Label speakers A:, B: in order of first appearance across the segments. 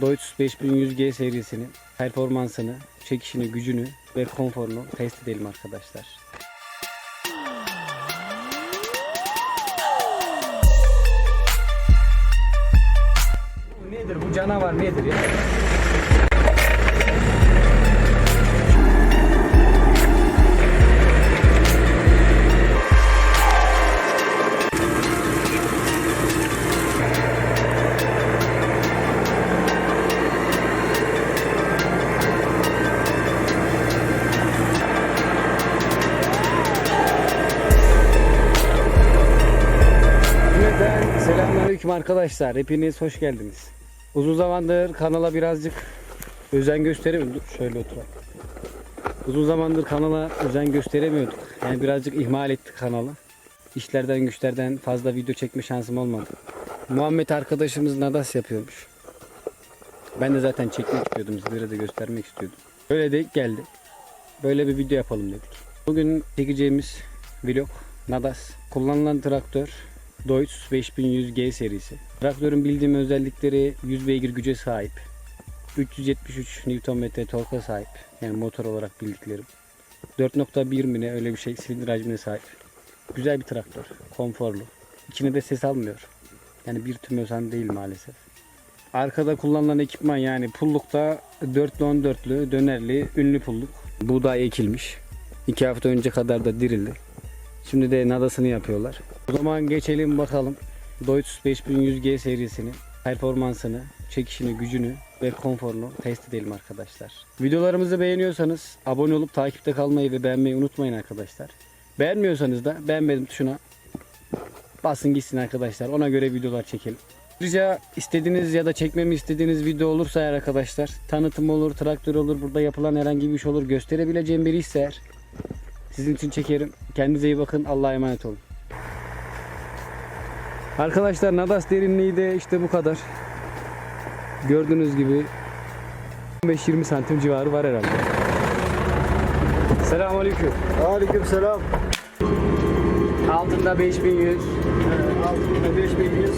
A: Deutz 5100G serisinin performansını, çekişini, gücünü ve konforunu test edelim arkadaşlar. Nedir? Bu canavar nedir ya? Selamünaleyküm arkadaşlar. Hepiniz hoş geldiniz. Uzun zamandır kanala birazcık özen gösteremiyorduk. Şöyle oturalım. Uzun zamandır kanala özen gösteremiyorduk. Yani birazcık ihmal ettik kanalı. İşlerden güçlerden fazla video çekme şansım olmadı. Muhammed arkadaşımız nadas yapıyormuş. Ben de zaten çekmek istiyordum. Sizlere de göstermek istiyordum. Böyle de geldi. Böyle bir video yapalım dedik. Bugün çekeceğimiz vlog Nadas. Kullanılan traktör Deutz 5100G serisi. Traktörün bildiğim özellikleri 100 beygir güce sahip. 373 Nm torka sahip. Yani motor olarak bildiklerim. 4.1 mi öyle bir şey silindir hacmine sahip. Güzel bir traktör. Konforlu. İçine de ses almıyor. Yani bir tümösen değil maalesef. Arkada kullanılan ekipman yani pullukta 4'lü 14'lü dönerli ünlü pulluk. Buğday ekilmiş. 2 hafta önce kadar da dirildi. Şimdi de nadasını yapıyorlar. O zaman geçelim bakalım Deutz 5100G serisinin performansını, çekişini, gücünü ve konforunu test edelim arkadaşlar. Videolarımızı beğeniyorsanız abone olup takipte kalmayı ve beğenmeyi unutmayın arkadaşlar. Beğenmiyorsanız da beğenmedim tuşuna basın gitsin arkadaşlar. Ona göre videolar çekelim. Ayrıca istediğiniz ya da çekmemi istediğiniz video olursa eğer arkadaşlar tanıtım olur, traktör olur, burada yapılan herhangi bir iş olur gösterebileceğim biri ise sizin için çekerim. Kendinize iyi bakın. Allah'a emanet olun. Arkadaşlar Nadas derinliği de işte bu kadar. Gördüğünüz gibi 15-20 santim civarı var herhalde. Selamünaleyküm.
B: Aleyküm selam.
A: Altında 5100,
B: Altında 5100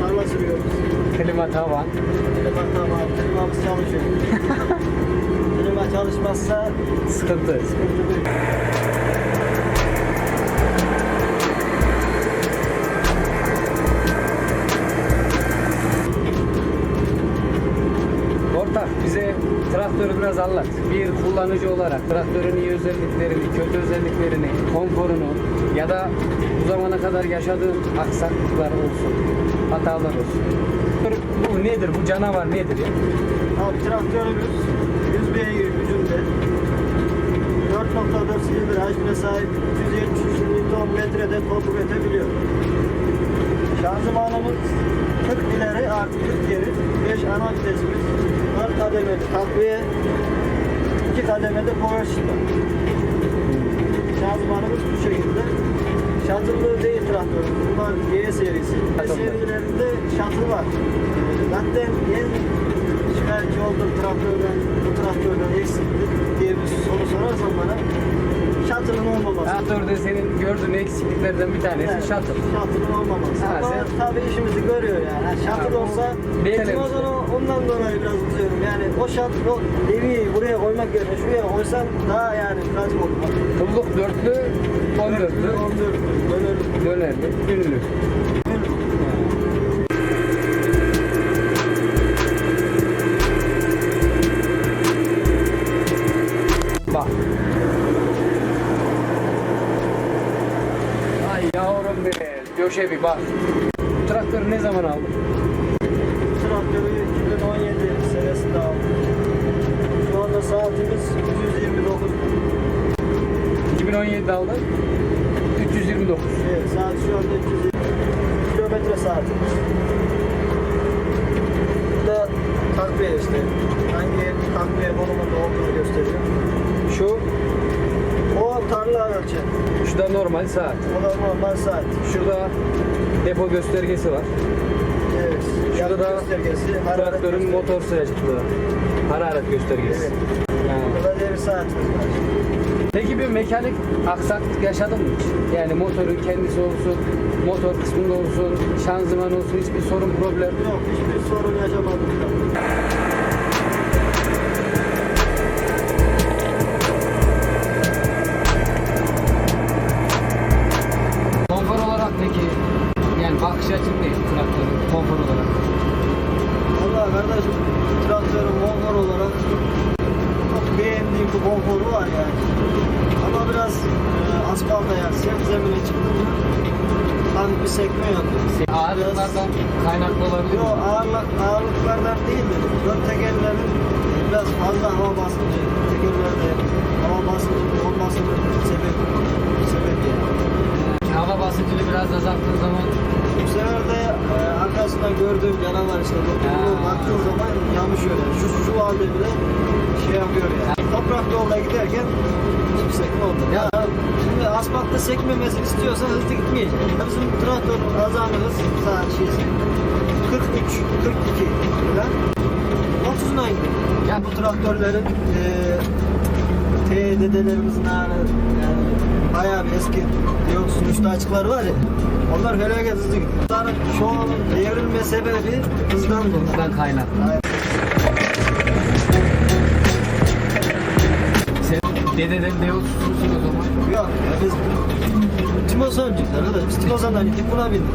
B: tarla sürüyoruz.
A: klima tavan.
B: Klima tamam, klimamız çalışıyor. Çalışmazsa
A: Sıkıntı.
B: sıkıntı
A: traktörü biraz anlat. Bir kullanıcı olarak traktörün iyi özelliklerini, kötü özelliklerini, konforunu ya da bu zamana kadar yaşadığın aksaklıklar olsun, hatalar olsun. Bu nedir? Bu canavar nedir ya?
B: Abi traktörümüz 100 beygir gücünde 4.4 silindir hacmine sahip 173 Nm'de tork üretebiliyor. Şanzımanımız 40 ileri artı 40 geri 5 ana vitesimiz 4 kademeli takviye 2 kademede power shift'e. Şanzımanımız bu şekilde. Şatıllı değil traktörümüz. Bunlar G serisi.
A: Şatıllı.
B: serilerinde şatıl var. Zaten en şikayetçi olduğum traktörden, bu traktörden eksikti diye bir soru sorarsan bana şatılın olmaması.
A: Traktörde senin gördüğün eksikliklerden bir tanesi
B: Evet,
A: şatıl.
B: Şatılın olmaması.
A: Ha,
B: Ama
A: sen-
B: tabii işimizi görüyor yani. Ha, şatıl olsa
A: bir şey.
B: zaman ondan dolayı biraz uzuyorum. Şatıl, o deviyi buraya koymak yerine şuraya koysam daha yani pratik olur.
A: Pulluk dörtlü, on dörtlü,
B: 14 dönerim.
A: dönerli, ünlü. Bak. Ay yavrum benim. Göşe bir bak. Traktörü ne zaman aldın?
B: Anda saatimiz 129.
A: 2017'de aldın. 329.
B: Evet, saat şu anda 220 kilometre saatimiz. Bu da takviye işte. Hangi takviye konumunda olduğunu gösteriyor.
A: Şu,
B: O tarla ölçen.
A: şu da normal saat.
B: O da normal saat.
A: Şurada depo göstergesi var. Da Traktörün
B: göstergesi.
A: motor sıcaklığı. Hararet göstergesi.
B: Evet.
A: Ha.
B: Burada devir saatimiz var.
A: Peki bir mekanik aksaklık yaşadın mı hiç? Yani motorun kendisi olsun, motor kısmında olsun, şanzıman olsun hiçbir sorun problem
B: Yok hiçbir sorun yaşamadım. Zemine çıktı mı hafif bir sekme yapıyor.
A: Ağırlıklardan kaynaklı olabilir
B: Yok
A: mi?
B: ağırlık, ağırlıklardan değil de ön tekerlerin biraz fazla hava basıncı, tekerlerde hava basıncı olmasının sebebi, sebebi yani.
A: Hava basıncını biraz azalttığın zaman
B: Bu sefer de e, arkasından gördüğüm canavar işte
A: Ha.
B: baktığın zaman yanlışıyor yani. Şu, şu halde bile şey yapıyor yani. Toprak yolda giderken sekme olmuyor. Ya şimdi asfaltta sekmemesini istiyorsan hızlı gitmeyecek. Bizim traktörün azami hız şeysi 43, 42 falan 30'una gidiyor.
A: Ya-
B: Yani bu traktörlerin e, T dedelerimizin yani, yani bayağı bir eski dioksin üstü açıkları var ya onlar felaket hızlı gidiyor. Bunların çoğunun devrilme sebebi hızdan dolayı.
A: bundan kaynaklı.
B: Aynen.
A: Dededen deyotsuzsun o zaman.
B: Yok ya biz Timosoncuklar da biz Timoson'dan gittik buna bindik.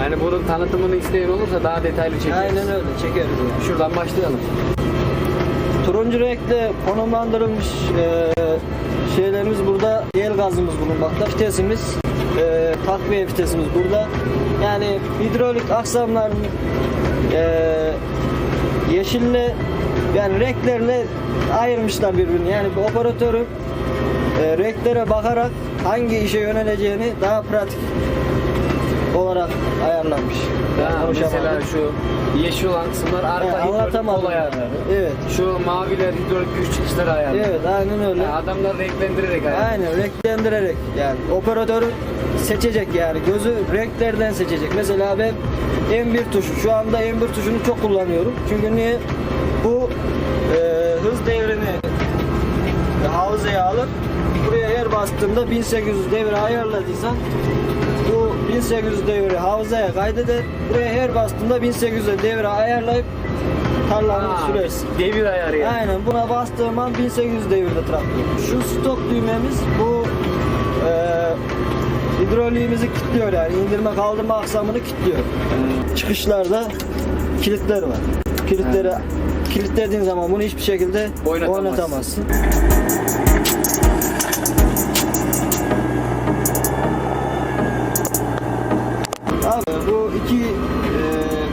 A: Yani bunun tanıtımını isteyen olursa daha detaylı çekeriz.
B: Aynen öyle çekeriz yani.
A: Şuradan başlayalım.
B: Turuncu renkle konumlandırılmış e, şeylerimiz burada. Yel gazımız bulunmakta. Vitesimiz, e, takviye vitesimiz burada. Yani hidrolik aksamların e, yeşille yani renklerle ayırmışlar birbirini. Yani bu operatörün e, renklere bakarak hangi işe yöneleceğini daha pratik olarak ayarlanmış. Yani
A: Ha, mesela şu yeşil olan kısımlar arka
B: Evet,
A: hidrolik kol ayarları.
B: Evet.
A: Şu maviler hidrolik güç çıkışları ayarları.
B: Evet aynen öyle.
A: Yani adamlar renklendirerek ayarlıyor.
B: Aynen renklendirerek yani operatörü seçecek yani gözü renklerden seçecek. Mesela ben M1 tuşu şu anda M1 tuşunu çok kullanıyorum. Çünkü niye? Bu e, hız devrini hafızaya alıp buraya her bastığımda 1800 devre ayarladıysan 1800 devri hafızaya kaydeder. Buraya her bastığımda 1800 devre ayarlayıp tarlanı sürersin.
A: devir ayarı yani.
B: Aynen buna bastığım an 1800 devirde traktör. Şu stop düğmemiz bu e, hidroliğimizi kilitliyor yani indirme kaldırma aksamını kilitliyor. Çıkışlarda kilitler var. Kilitleri kilitlediğin zaman bunu hiçbir şekilde
A: Oynatamazsın.
B: oynatamazsın.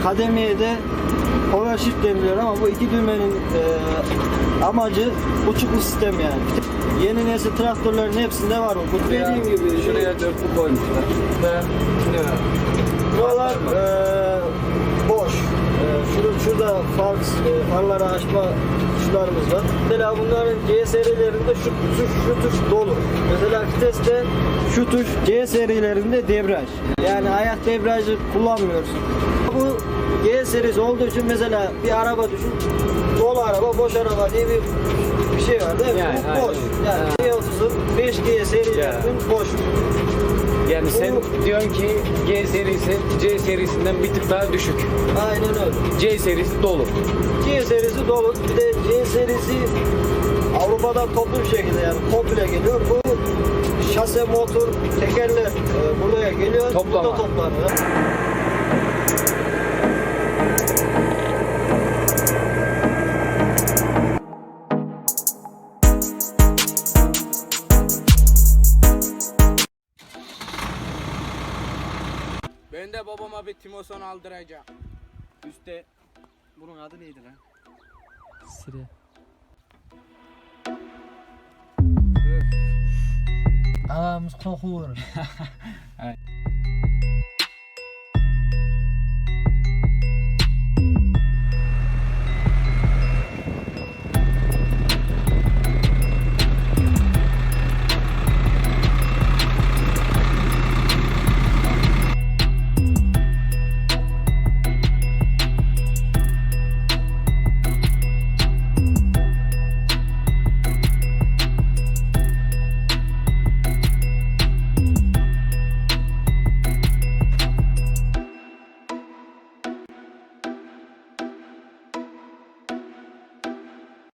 B: Kademeye de power shift deniliyor ama bu iki düğmenin e, amacı uçuklu sistem yani. Yeni nesil traktörlerin hepsinde var o. Bu dediğim gibi
A: şuraya dörtlü koymuşlar. Ve ne var?
B: Buralar e, boş. E, şurada, şurada far, e, farları açma tuşlarımız var. Mesela bunların C serilerinde şu tuş, şu tuş dolu. Mesela viteste şu tuş C serilerinde debriyaj. Yani ayak debriyajı kullanmıyorsun. Bu G serisi olduğu için mesela bir araba düşün. Dolu araba, boş araba diye bir bir şey var değil mi?
A: Yani,
B: Bu
A: aynen.
B: boş. Yani
A: Ha.
B: C30'un 5G serilerinin boş.
A: Yani sen
B: Bu-
A: diyorsun ki G serisi C serisinden bir tık daha düşük.
B: Aynen öyle.
A: C serisi dolu.
B: C serisi dolu. Bir de C serisi Avrupa'dan toplu bir şekilde yani komple geliyor. Bu şase, motor, tekerler e, buraya geliyor.
A: Toplama.
B: Burada toplanıyor.
C: Timoson aldıracağım. Üste
B: Bunun adı neydi lan?
A: Sire.
B: Ağamız kokuyor.